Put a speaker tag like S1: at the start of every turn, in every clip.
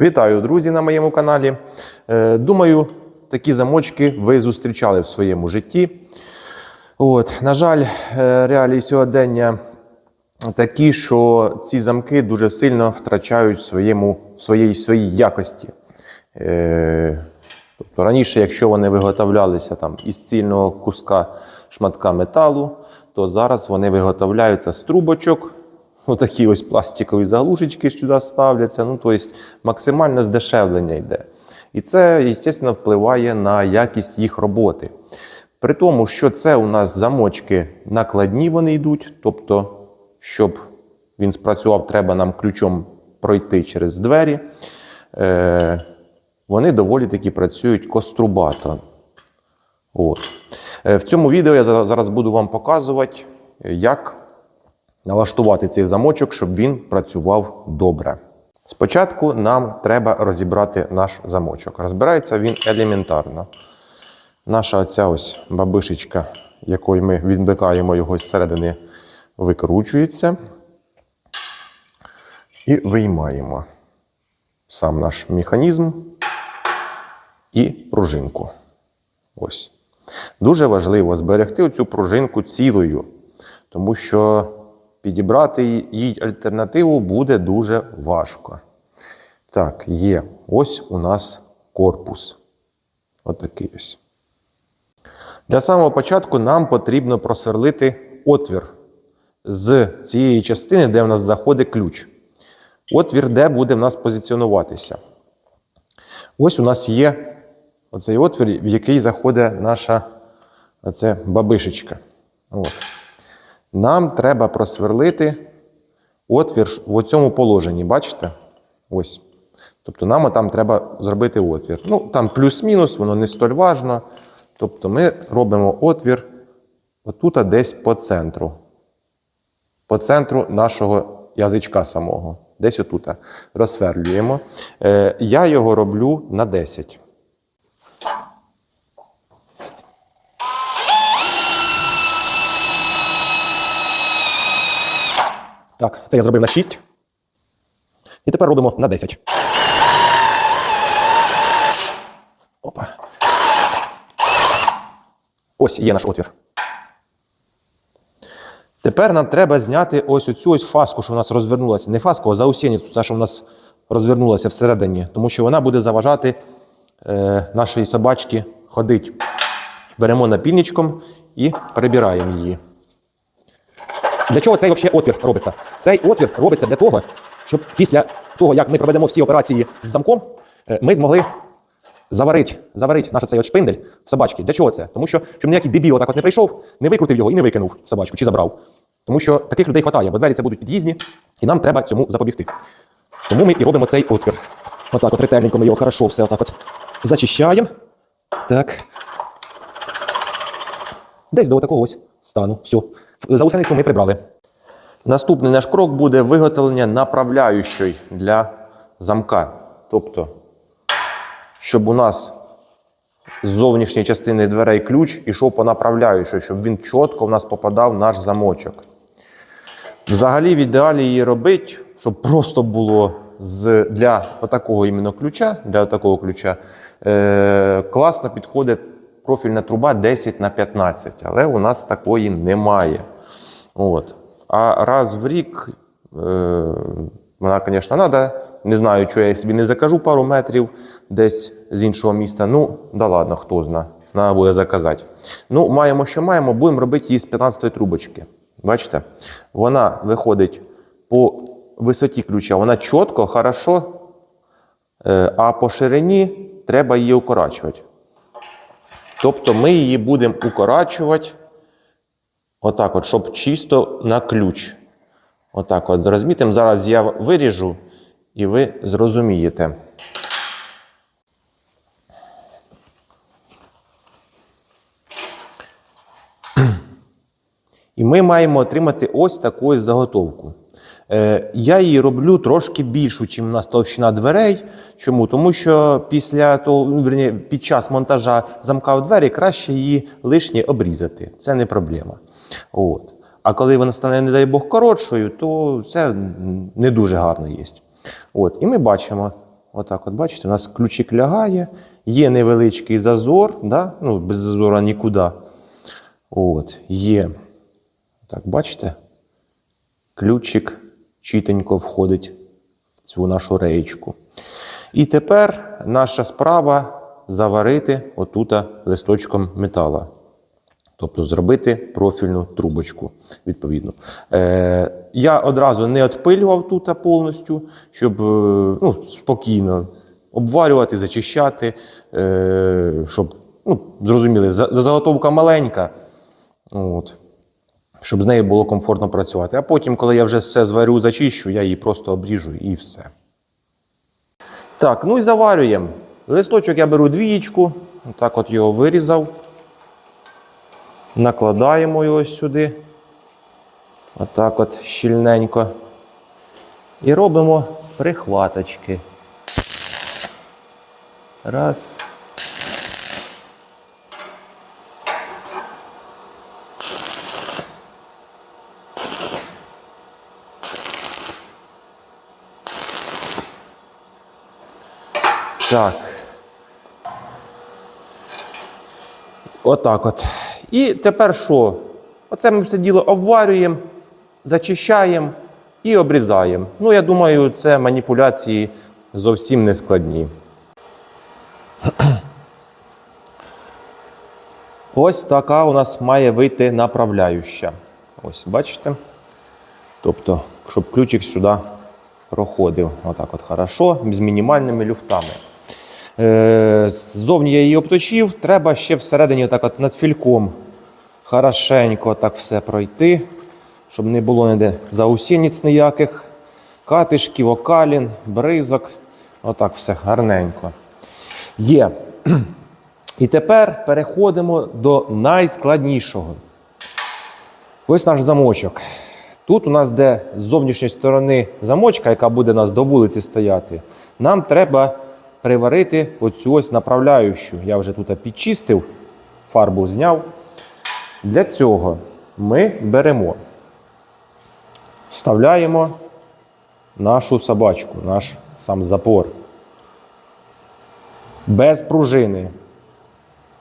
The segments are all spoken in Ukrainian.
S1: Вітаю, друзі, на моєму каналі. Е, Думаю, такі замочки ви зустрічали в своєму житті. От, на жаль, е, реалії сьогодення такі, що ці замки дуже сильно втрачають своєму, в своїй якості. Е, Тобто раніше, якщо вони виготовлялися там із цільного куска шматка металу, то зараз вони виготовляються з трубочок. Отакі ось пластикові заглушечки сюди ставляться. Ну, тобто максимально здешевлення йде. І це, звісно, впливає на якість їх роботи. При тому, що це у нас замочки накладні вони йдуть, тобто, щоб він спрацював, треба нам ключом пройти через двері. Е, вони доволі таки працюють кострубато. От. Е, В цьому відео я зараз буду вам показувати, як налаштувати цей замочок, щоб він працював добре. Спочатку нам треба розібрати наш замочок. Розбирається він елементарно. Наша оця ось бабишечка, якою ми відмикаємо його зсередини, викручується і виймаємо сам наш механізм і пружинку. Ось. Дуже важливо зберегти цю пружинку цілою, тому що підібрати їй альтернативу буде дуже важко. Так, є. Ось у нас корпус. Отакий ось. Для самого початку нам потрібно просверлити отвір з цієї частини, де в нас заходить ключ. Отвір, де буде в нас позиціонуватися. Ось у нас є оцей отвір, в який заходить наша оце бабишечка. От. Нам треба просверлити отвір в цьому положенні, бачите? Ось. Тобто нам там треба зробити отвір. Ну, там плюс-мінус, воно не столь важно. Тобто ми робимо отвір отут десь по центру. По центру нашого язичка самого. Десь отут розсверлюємо. Е, я його роблю на 10. Так, це я зробив на 6. І тепер робимо на 10. Опа. Ось є наш отвір. Тепер нам треба зняти ось оцю ось фаску, що в нас розвернулася. Не фаску, а заусеницю, та, що в нас розвернулася всередині, тому що вона буде заважати е, нашій собачці ходити. Беремо напільничком і перебираємо її. Для чого цей отвір робиться? Цей отвір робиться для того, щоб після того, як ми проведемо всі операції з замком, е, ми змогли заварити, заварити наш цей от шпиндель в собачки. Для чого це? Тому що щоб ніякий дебіл отак от не прийшов, не викрутив його і не викинув собачку чи забрав. Тому що таких людей вистачає, бо двері це будуть під'їзні, і нам треба цьому запобігти. Тому ми і робимо цей отвір. Отак от ретельненько ми його хорошо все отак от зачищаємо. Так. Десь до такого ось стану. Все. Заусеницю ми прибрали. Наступний наш крок буде виготовлення направляючої для замка. Тобто, щоб у нас з зовнішньої частини дверей ключ ішов по направляючій, щоб він чітко в нас попадав в наш замочок. Взагалі, в ідеалі її робити, щоб просто було з, для отакого іменно ключа, для такого ключа, е, класно підходить профільна труба 10 на 15, але у нас такої немає. От. А раз в рік е, вона, звісно, треба. Не знаю, що я собі не закажу пару метрів десь з іншого міста. Ну, да ладно, хто зна. Треба буде заказати. Ну, маємо, що маємо, будемо робити її з 15-ї трубочки. Бачите? Вона виходить по висоті ключа, вона чітко, хорошо, е, а по ширині треба її укорачувати. Тобто ми її будемо укорачувати отак, от, щоб чисто на ключ. Отак от розмітимо. Зараз я виріжу, і ви зрозумієте. І ми маємо отримати ось таку заготовку. Е, я її роблю трошки більшу, ніж у товщина дверей. Чому? Тому що після того, під час монтажа замка в двері краще її лишнє обрізати. Це не проблема. От. А коли вона стане, не дай Бог, коротшою, то це не дуже гарно є. От. І ми бачимо, Отак, от бачите, у нас ключик лягає, є невеличкий зазор, да? ну, без зазора нікуди. От, є. Так, бачите? Ключик чітенько входить в цю нашу реєчку. І тепер наша справа заварити отута листочком метала. Тобто зробити профільну трубочку, відповідно. Е, я одразу не відпилював тут повністю, щоб е, ну, спокійно обварювати, зачищати, е, щоб, ну, зрозуміли, заготовка маленька, от, щоб з нею було комфортно працювати. А потім, коли я вже все зварю, зачищу, я її просто обріжу і все. Так, ну і заварюємо. Листочок я беру двієчку, так от його вирізав. Накладаємо його сюди. Отак от щільненько. І робимо прихваточки. Раз. Так. Отак от. І тепер що? Оце ми все діло обварюємо, зачищаємо і обрізаємо. Ну, я думаю, це маніпуляції зовсім не складні. Ось така у нас має вийти направляюща. Ось, бачите? Тобто, щоб ключик сюди проходив. Отак от хорошо, з мінімальними люфтами. Е, Ззовні я її обточив, треба ще всередині так от над фільком хорошенько так все пройти, щоб не було ніде заусіниць ніяких, катишків, окалін, бризок. Отак все гарненько. Є. І тепер переходимо до найскладнішого. Ось наш замочок. Тут у нас, де з зовнішньої сторони замочка, яка буде у нас до вулиці стояти, нам треба приварити оцю ось направляючу. Я вже тут підчистив, фарбу зняв. Для цього ми беремо, вставляємо нашу собачку, наш сам запор. Без пружини,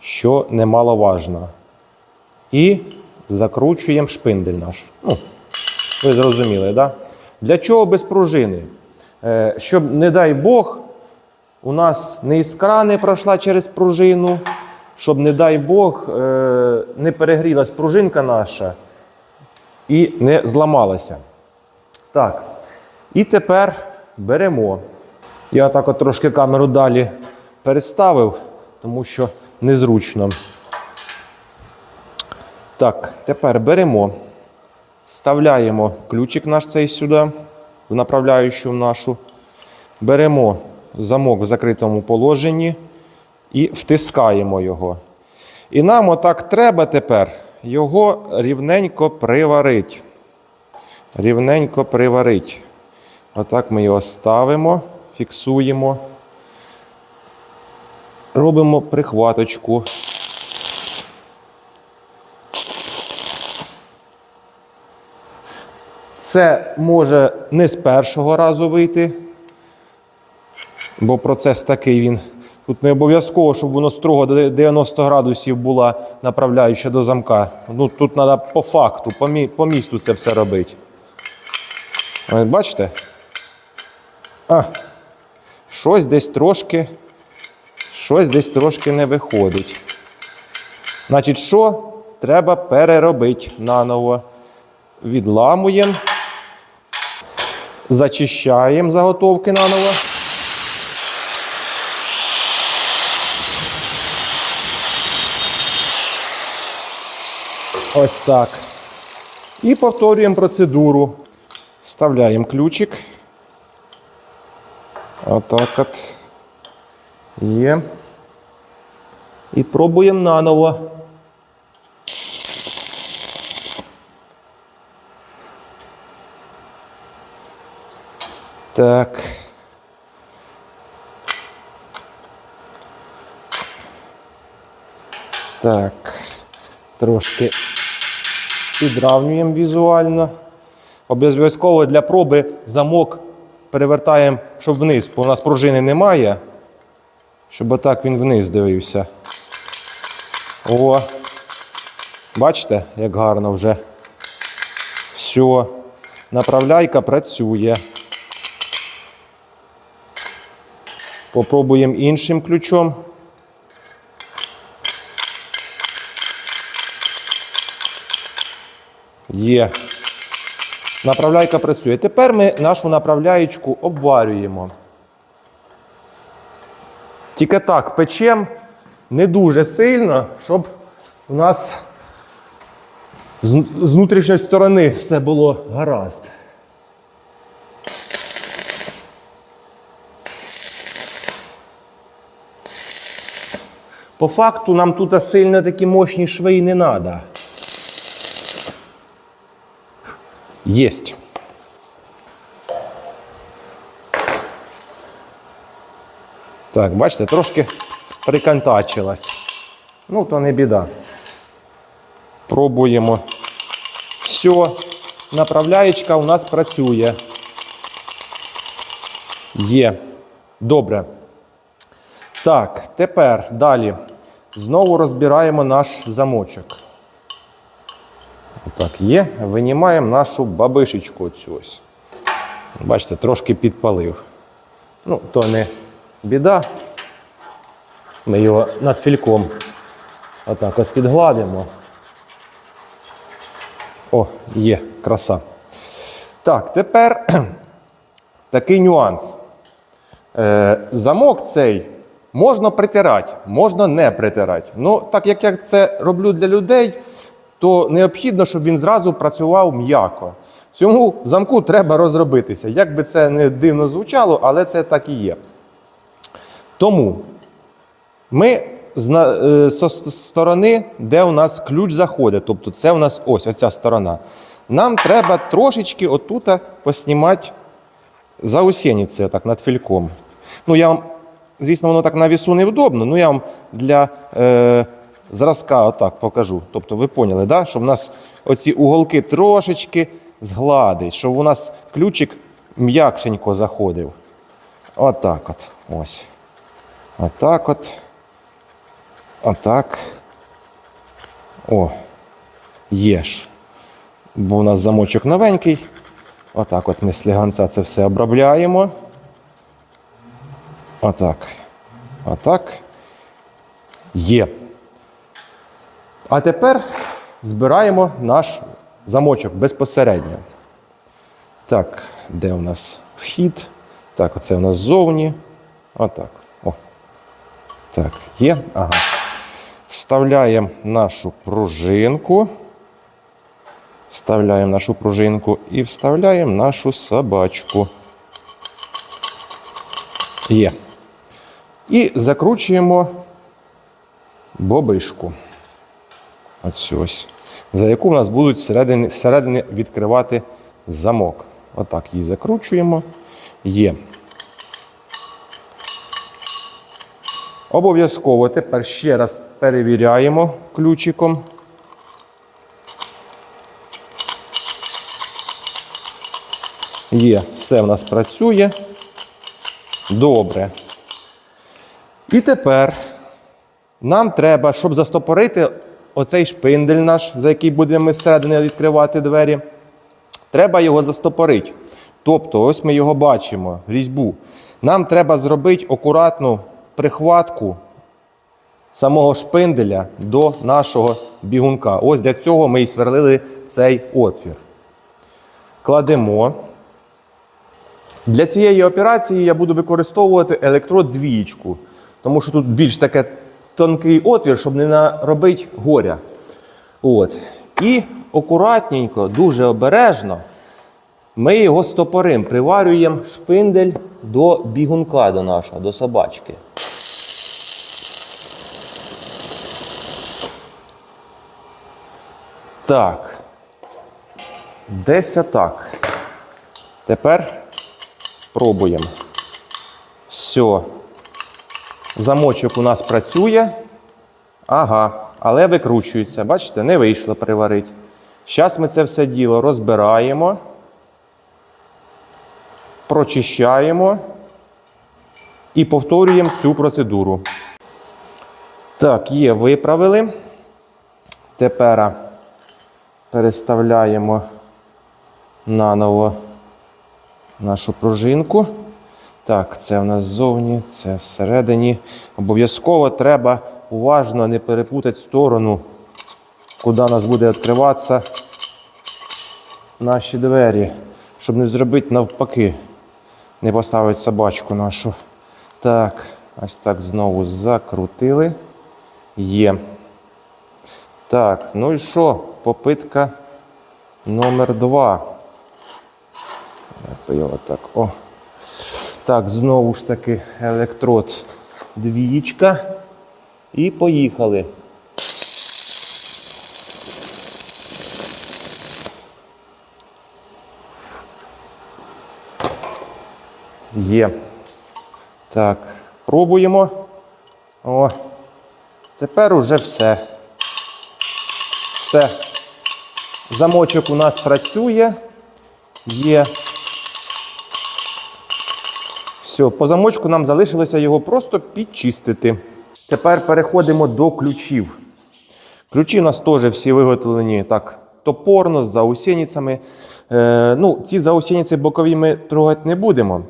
S1: що немаловажно. І закручуємо шпиндель наш. Ну, ви зрозуміли, так? Да? Для чого без пружини? Е, щоб, не дай Бог, у нас не іскра не пройшла через пружину, щоб, не дай Бог, е, не перегрілась пружинка наша і не зламалася. Так. І тепер беремо. Я так от трошки камеру далі переставив, тому що незручно. Так, тепер беремо, вставляємо ключик наш цей сюди, в направляючу нашу. Беремо замок в закритому положенні і втискаємо його. І нам отак треба тепер його рівненько приварити. Рівненько приварити. Отак ми його ставимо, фіксуємо. Робимо прихваточку. Це може не з першого разу вийти, бо процес такий він. Тут не обов'язково, щоб воно строго до 90 градусів була направляюча до замка. Ну, тут треба по факту, по, мі- по місту це все робити. Бачите? А, щось десь трошки, щось десь трошки не виходить. Значить, що? Треба переробити наново. Відламуємо, зачищаємо заготовки наново. Ось так. І повторюємо процедуру. Вставляємо ключик. Отак от. Є. І пробуємо наново. Так. Так. Трошки підравнюємо візуально. Обов'язково для проби замок перевертаємо, щоб вниз, бо у нас пружини немає. Щоб отак він вниз дивився. О! Бачите, як гарно вже. Все. Направляйка працює. Попробуємо іншим ключом. Є. Направляйка працює. Тепер ми нашу направляєчку обварюємо. Тільки так печем не дуже сильно, щоб у нас з, з внутрішньої сторони все було гаразд. По факту нам тут сильно такі мощні шви і не треба. Єсть. Так, бачите, трошки прикантачилась. Ну, то не біда. Пробуємо. Все, направляєчка у нас працює. Є. Добре. Так, тепер далі. Знову розбираємо наш замочок. Є. Винімаємо нашу бабишечку оцю ось. Бачите, трошки підпалив. Ну, то не біда. Ми його над фільком отак от підгладимо. О, є, краса. Так, тепер такий нюанс. Е, замок цей можна притирати, можна не притирати. Ну, так як я це роблю для людей, то необхідно, щоб він зразу працював м'яко. Цьому замку треба розробитися. Як би це не дивно звучало, але це так і є. Тому ми з е, сторони, де у нас ключ заходить, тобто це у нас ось оця сторона. Нам треба трошечки отут поснімати заусеніці так над фільком. Ну, я вам, звісно, воно так на вісу невдобно, ну я вам для е, зразка отак покажу. Тобто ви поняли, да? що в нас оці уголки трошечки згладить, щоб у нас ключик м'якшенько заходив. Отак от. Ось. Отак от. Отак. О, є ж. Бо у нас замочок новенький. Отак от ми сліганця це все обробляємо. Отак. Отак. Є. А тепер збираємо наш замочок безпосередньо. Так, де у нас вхід? Так, оце у нас ззовні. Отак. О. Так, є. Ага. Вставляємо нашу пружинку. Вставляємо нашу пружинку і вставляємо нашу собачку. Є. І закручуємо бобишку. Оцю ось. За яку в нас будуть зсередини, зсередини відкривати замок. Отак її закручуємо. Є. Обов'язково тепер ще раз перевіряємо ключиком. Є, все в нас працює. Добре. І тепер нам треба, щоб застопорити оцей шпиндель наш, за який будемо ми зсередини відкривати двері. Треба його застопорити. Тобто, ось ми його бачимо, різьбу. Нам треба зробити акуратну прихватку самого шпинделя до нашого бігунка. Ось для цього ми і сверлили цей отвір. Кладемо. Для цієї операції я буду використовувати електрод двієчку, тому що тут більш таке тонкий отвір, щоб не наробити горя. От. І акуратненько, дуже обережно ми його стопорим, приварюємо шпиндель до бігунка до нашого, до собачки. Так. Десь отак. Тепер пробуємо. Все. Замочок у нас працює. Ага, але викручується. Бачите, не вийшло приварити. Зараз ми це все діло розбираємо. прочищаємо і повторюємо цю процедуру. Так, є, виправили. Тепер переставляємо наново нашу пружинку. Так, це в нас ззовні, це всередині. Обов'язково треба уважно не перепутати сторону, куди у нас буде відкриватися наші двері, щоб не зробити навпаки, не поставити собачку нашу. Так, ось так знову закрутили. Є. Так, ну і що? Попитка номер два. Я так. О. Так, знову ж таки електрод двієчка. І поїхали. Є. Так, пробуємо. О, тепер уже все. Все. Замочок у нас працює. Є. Все, по замочку нам залишилося його просто підчистити. Тепер переходимо до ключів. Ключі у нас теж всі виготовлені так топорно, з заусеницями. Е, ну, ці заусениці бокові ми трогати не будемо.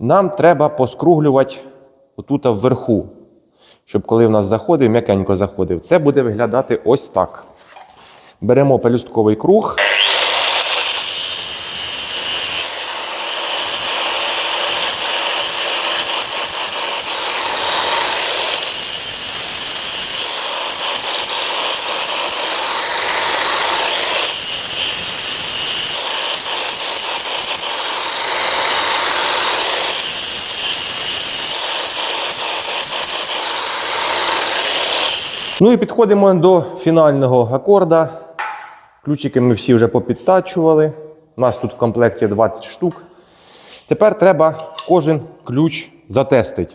S1: Нам треба поскруглювати отут вверху, щоб коли в нас заходив, м'якенько заходив. Це буде виглядати ось так. Беремо пелюстковий круг. Ну і підходимо до фінального акорда. Ключики ми всі вже попідтачували. У нас тут в комплекті 20 штук. Тепер треба кожен ключ затестити.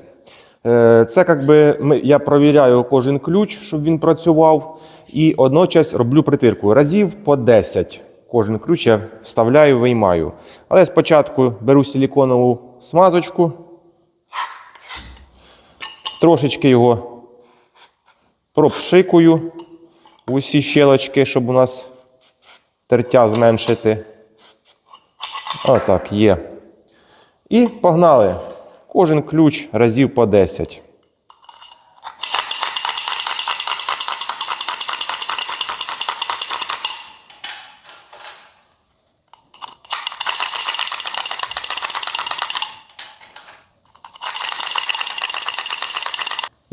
S1: Е, Це якби я провіряю кожен ключ, щоб він працював. І одночас роблю притирку. Разів по 10. Кожен ключ я вставляю, виймаю. Але спочатку беру силіконову смазочку, трошечки його пропшикую усі щелочки, щоб у нас тертя зменшити. Отак, є. І погнали. Кожен ключ разів по 10.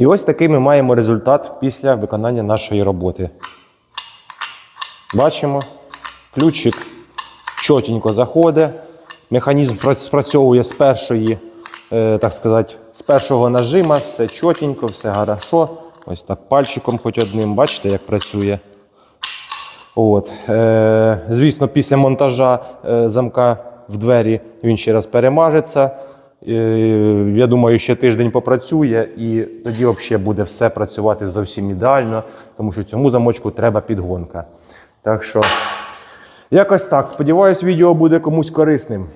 S1: І ось такий ми маємо результат після виконання нашої роботи. Бачимо, ключик чотенько заходить. Механізм спрацьовує з першої, е, так сказати, з першого нажима, все чотенько, все хорошо. Ось так пальчиком хоч одним, бачите, як працює. От. Е, звісно, після монтажа е, замка в двері він ще раз перемажеться. Е, я думаю, ще тиждень попрацює, і тоді взагалі буде все працювати зовсім ідеально, тому що цьому замочку треба підгонка. Так що, якось так. Сподіваюсь, відео буде комусь корисним.